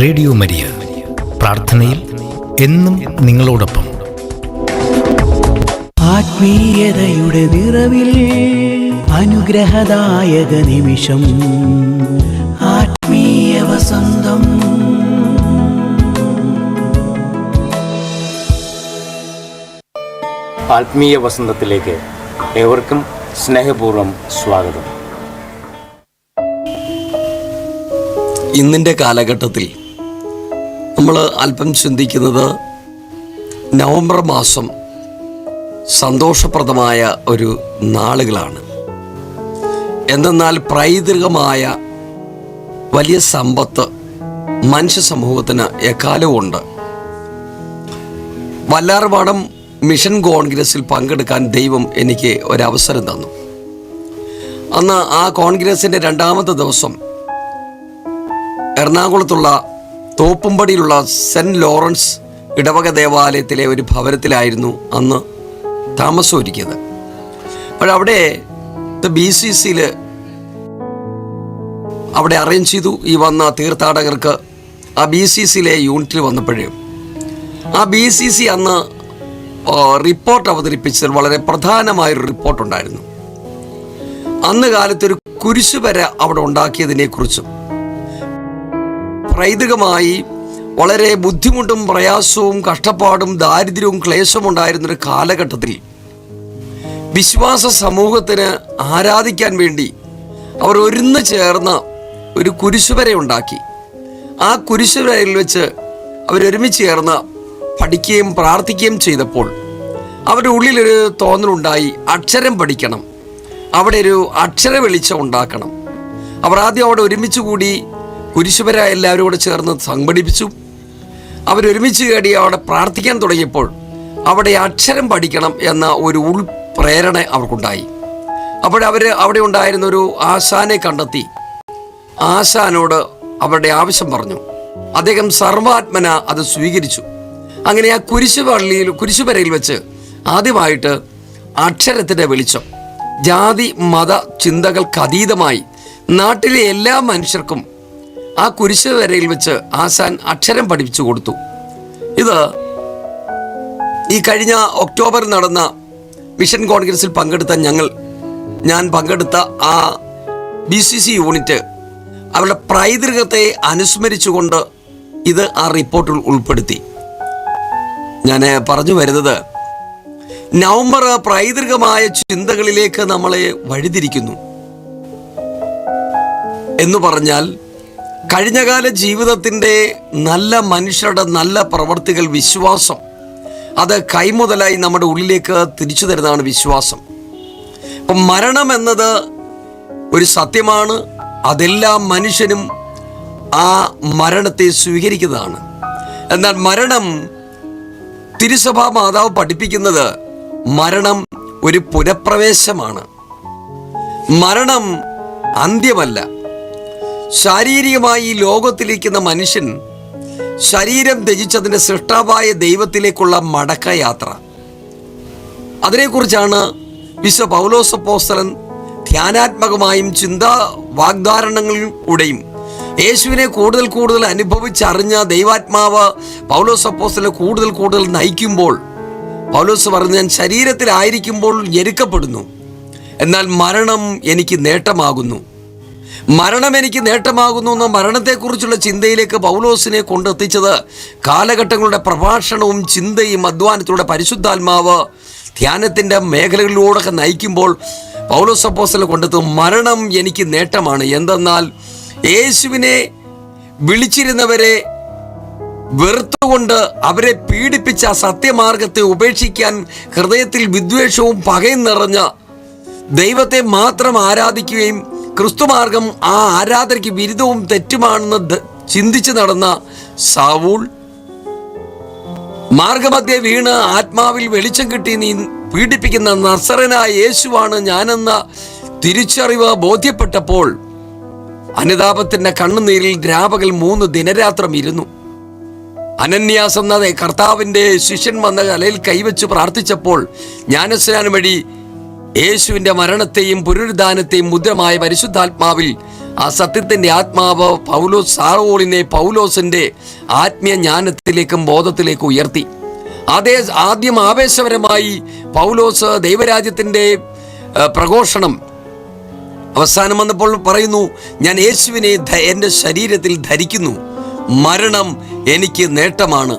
Radio Maria. പ്രാർത്ഥനയിൽ എന്നും നിങ്ങളോടൊപ്പം. ആത്മീയതയുടെ നിറവിൽ അനുഗ്രഹദായക നിമിഷം. ആത്മീയ വസന്തം. ആത്മീയ വസന്തത്തിലേക്ക് ഏവർക്കും സ്നേഹപൂർവം സ്വാഗതം. ഇന്നിന്റെ കാലഘട്ടത്തിൽ നമ്മൾ അല്പം ചിന്തിക്കുന്നത് നവംബർ മാസം സന്തോഷപ്രദമായ ഒരു നാളുകളാണ്. എന്തെന്നാൽ പൈതൃകമായ വലിയ സമ്പത്ത് മനുഷ്യ സമൂഹത്തിന് എക്കാലവും ഉണ്ട് വല്ലാർവാടം മിഷൻ കോൺഗ്രസിൽ പങ്കെടുക്കാൻ ദൈവം എനിക്ക് ഒരവസരം തന്നു. അന്ന് ആ കോൺഗ്രസിന്റെ രണ്ടാമത്തെ ദിവസം എറണാകുളത്തുള്ള തോപ്പുംപടിയിലുള്ള സെന്റ് ലോറൻസ് ഇടവക ദേവാലയത്തിലെ ഒരു ഭവനത്തിലായിരുന്നു അന്ന് താമസം ഒരുക്കിയത് അപ്പോഴവിടെ ബി സി സിയിൽ അവിടെ അറേഞ്ച് ചെയ്തു ഈ വന്ന തീർത്ഥാടകർക്ക് ആ ബി സി സിയിലെ യൂണിറ്റിൽ വന്നപ്പോഴേ. ആ ബി സി സി അന്ന് റിപ്പോർട്ട് അവതരിപ്പിച്ചതിൽ വളരെ പ്രധാനമായൊരു റിപ്പോർട്ടുണ്ടായിരുന്നു അന്ന് കാലത്തൊരു കുരിശുവര അവിടെ ഉണ്ടാക്കിയതിനെക്കുറിച്ചും പൈതൃകമായി വളരെ ബുദ്ധിമുട്ടും പ്രയാസവും കഷ്ടപ്പാടും ദാരിദ്ര്യവും ക്ലേശവും ഉണ്ടായിരുന്നൊരു കാലഘട്ടത്തിൽ വിശ്വാസ സമൂഹത്തിന് ആരാധിക്കാൻ വേണ്ടി അവർ ഒരുന്ന് ചേർന്ന് ഒരു കുരിശുവരെ ഉണ്ടാക്കി. ആ കുരിശുവരയിൽ വെച്ച് അവരൊരുമിച്ച് ചേർന്ന് പഠിക്കുകയും പ്രാർത്ഥിക്കുകയും ചെയ്തപ്പോൾ അവരുടെ ഉള്ളിലൊരു തോന്നലുണ്ടായി അക്ഷരം പഠിക്കണം. അവിടെ ഒരു അക്ഷര വെളിച്ചം ഉണ്ടാക്കണം. അവർ ആദ്യം അവിടെ ഒരുമിച്ച് കൂടി കുരിശുപര എല്ലാവരും കൂടെ ചേർന്ന് സംഘടിപ്പിച്ചു. അവരൊരുമിച്ച് കേടി അവിടെ പ്രാർത്ഥിക്കാൻ തുടങ്ങിയപ്പോൾ അവിടെ അക്ഷരം പഠിക്കണം എന്ന ഒരു ഉൾപ്രേരണ അവർക്കുണ്ടായി. അപ്പോൾ അവർ അവിടെ ഉണ്ടായിരുന്ന ഒരു ആശാനെ കണ്ടെത്തി. ആശാനോട് അവരുടെ ആവശ്യം പറഞ്ഞു. അദ്ദേഹം സർവാത്മന അത് സ്വീകരിച്ചു. അങ്ങനെ ആ കുരിശു പള്ളിയിൽ കുരിശുപരയിൽ വെച്ച് ആദ്യമായിട്ട് അക്ഷരത്തിന്റെ വെളിച്ചം ജാതി മത ചിന്തകൾക്കതീതമായി നാട്ടിലെ എല്ലാ മനുഷ്യർക്കും ആ കുരിശുവരയിൽ വെച്ച് ആശാൻ അക്ഷരം പഠിപ്പിച്ചു കൊടുത്തു. ഇത് ഈ കഴിഞ്ഞ ഒക്ടോബർ നടന്ന മിഷൻ കോൺഗ്രസിൽ പങ്കെടുത്ത ഞങ്ങൾ ഞാൻ പങ്കെടുത്ത ആ ബി സി സി യൂണിറ്റ് അവരുടെ പൈതൃകത്തെ അനുസ്മരിച്ചുകൊണ്ട് ഇത് ആ റിപ്പോർട്ടിൽ ഉൾപ്പെടുത്തി. ഞാൻ പറഞ്ഞു വരുന്നത് നവംബർ പൈതൃകമായ ചിന്തകളിലേക്ക് നമ്മളെ വഴിതിരിക്കുന്നു എന്ന് പറഞ്ഞാൽ കഴിഞ്ഞകാല ജീവിതത്തിന്റെ നല്ല മനുഷ്യരുടെ നല്ല പ്രവർത്തികൾ വിശ്വാസം. അത് കൈമുതലായി നമ്മുടെ ഉള്ളിലേക്ക് തിരിച്ചു തരുന്നതാണ് വിശ്വാസം. അപ്പം മരണം എന്നത് ഒരു സത്യമാണ്. അതെല്ലാ മനുഷ്യനും ആ മരണത്തെ സ്വീകരിക്കുന്നതാണ്. എന്നാൽ മരണം തിരുസഭാ മാതാവ് പഠിപ്പിക്കുന്നത് മരണം ഒരു പുനഃപ്രവേശമാണ്. മരണം അന്ത്യമല്ല. ശാരീരികമായി ലോകത്തിലിരിക്കുന്ന മനുഷ്യൻ ശരീരം ത്യജിച്ചതിന്റെ സൃഷ്ടാവായ ദൈവത്തിലേക്കുള്ള മടക്കയാത്ര. അതിനെക്കുറിച്ചാണ് വിശ്വ പൗലോസപ്പോസ്തലൻ ധ്യാനാത്മകമായും ചിന്താ വാഗ്ദാരണങ്ങളിലൂടെയും യേശുവിനെ കൂടുതൽ കൂടുതൽ അനുഭവിച്ചറിഞ്ഞ ദൈവാത്മാവ് പൗലോസപ്പോസ്തലെ കൂടുതൽ കൂടുതൽ നയിക്കുമ്പോൾ പൗലോസ് പറഞ്ഞു ഞാൻ ശരീരത്തിലായിരിക്കുമ്പോൾ ഞെരുക്കപ്പെടുന്നു. എന്നാൽ മരണം എനിക്ക് നേട്ടമാകുന്നു. മരണം എനിക്ക് നേട്ടമാകുന്നു എന്ന മരണത്തെക്കുറിച്ചുള്ള ചിന്തയിലേക്ക് പൗലോസിനെ കൊണ്ടെത്തിച്ചത് കാലഘട്ടങ്ങളുടെ പ്രഭാഷണവും ചിന്തയും അധ്വാനത്തിലൂടെ പരിശുദ്ധാത്മാവ് ധ്യാനത്തിന്റെ മേഖലകളിലൂടെയൊക്കെ നയിക്കുമ്പോൾ പൗലോസ് അപ്പോസ്തലൻ കൊണ്ടെത്തും മരണം എനിക്ക് നേട്ടമാണ്. എന്തെന്നാൽ യേശുവിനെ വിളിച്ചിരുന്നവരെ വെറുത്തുകൊണ്ട് അവരെ പീഡിപ്പിച്ച സത്യമാർഗത്തെ ഉപേക്ഷിക്കാൻ ഹൃദയത്തിൽ വിദ്വേഷവും പകയും നിറഞ്ഞ ദൈവത്തെ മാത്രം ആരാധിക്കുകയും ക്രിസ്തുമാർഗം ആ ആരാധനയ്ക്ക് വിരുദ്ധവും തെറ്റുമാണെന്ന് ചിന്തിച്ച് നടന്ന സാവൂൾ മാർഗമധ്യേ വീണ് ആത്മാവിൽ വെളിച്ചം കിട്ടി നീ പീഡിപ്പിക്കുന്ന നസറനായ യേശുവാണ് ഞാനെന്ന തിരിച്ചറിവ് ബോധ്യപ്പെട്ടപ്പോൾ അനുതാപത്തിന്റെ കണ്ണുനീരിൽ രാപകൽ മൂന്ന് ദിനരാത്രം ഇരുന്നു. അനന്യാസ് എന്ന കർത്താവിന്റെ ശിഷ്യൻ വന്ന കലയിൽ കൈവച്ച് പ്രാർത്ഥിച്ചപ്പോൾ ജ്ഞാനസ്നാനം വഴി യേശുവിന്റെ മരണത്തെയും പുനരുദ്ധാനത്തെയും മുദ്രമായ പരിശുദ്ധാത്മാവിൽ ആ സത്യത്തിന്റെ ആത്മാവ് പൗലോസ് സാറോളിനെ പൗലോസിന്റെ ആത്മീയ ജ്ഞാനത്തിലേക്കും ബോധത്തിലേക്കും ഉയർത്തി. അതേ ആദ്യം ആവേശപരമായി പൗലോസ് ദൈവരാജ്യത്തിന്റെ പ്രഘോഷണം അവസാനം വന്നപ്പോൾ പറയുന്നു ഞാൻ യേശുവിനെ എന്റെ ശരീരത്തിൽ ധരിക്കുന്നു. മരണം എനിക്ക് നേട്ടമാണ്.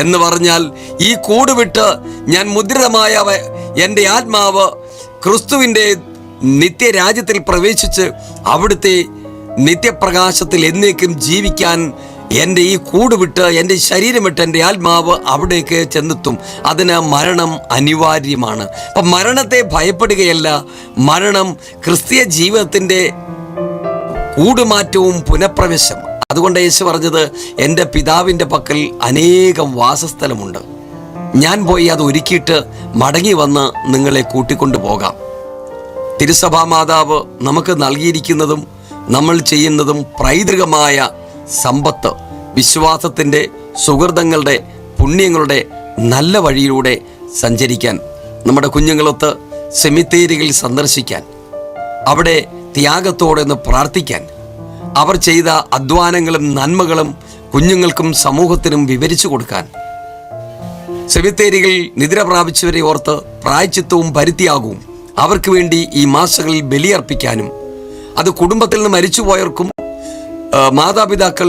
എന്ന് പറഞ്ഞാൽ ഈ കൂടുവിട്ട് ഞാൻ മുദ്രിതമായ എന്റെ ആത്മാവ് ക്രിസ്തുവിന്റെ നിത്യരാജ്യത്തിൽ പ്രവേശിച്ച് അവിടുത്തെ നിത്യപ്രകാശത്തിൽ എന്നേക്കും ജീവിക്കാൻ എന്റെ ഈ കൂട് വിട്ട് എന്റെ ശരീരം വിട്ട് എന്റെ ആത്മാവ് അവിടേക്ക് ചെന്നെത്തും. അതിന് മരണം അനിവാര്യമാണ്. അപ്പം മരണത്തെ ഭയപ്പെടുകയല്ല മരണം ക്രിസ്തീയ ജീവിതത്തിന്റെ കൂടുമാറ്റവും പുനഃപ്രവേശം. അതുകൊണ്ട് യേശു പറഞ്ഞത് എന്റെ പിതാവിന്റെ പക്കൽ അനേകം വാസസ്ഥലമുണ്ട്. ഞാൻ പോയി അത് ഒരുക്കിയിട്ട് മടങ്ങി വന്ന് നിങ്ങളെ കൂട്ടിക്കൊണ്ടു പോകാം. തിരുസഭാ മാതാവ് നമുക്ക് നൽകിയിരിക്കുന്നതും നമ്മൾ ചെയ്യുന്നതും പൈതൃകമായ സമ്പത്ത് വിശ്വാസത്തിന്റെ സുഹൃതങ്ങളുടെ പുണ്യങ്ങളുടെ നല്ല വഴിയിലൂടെ സഞ്ചരിക്കാൻ നമ്മുടെ കുഞ്ഞുങ്ങളൊത്ത് സെമിത്തേരികൾ സന്ദർശിക്കാൻ അവിടെ ത്യാഗത്തോടെ ഒന്ന് പ്രാർത്ഥിക്കാൻ അവർ ചെയ്ത അധ്വാനങ്ങളും നന്മകളും കുഞ്ഞുങ്ങൾക്കും സമൂഹത്തിനും വിവരിച്ചു കൊടുക്കാൻ സെമിത്തേരികൾ നിദ്ര പ്രാപിച്ചവരെ ഓർത്ത് പ്രായച്ചിത്തവും പരുത്തിയാകും അവർക്ക് വേണ്ടി ഈ മാസങ്ങളിൽ ബലിയർപ്പിക്കാനും അത് കുടുംബത്തിൽ നിന്ന് മരിച്ചുപോയവർക്കും മാതാപിതാക്കൾ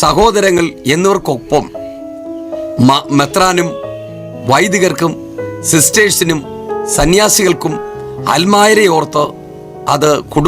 സഹോദരങ്ങൾ എന്നിവർക്കൊപ്പം മെത്രാനും വൈദികർക്കും സിസ്റ്റേഴ്സിനും സന്യാസികൾക്കും അൽമായരെ ഓർത്ത് അത് കുടുംബ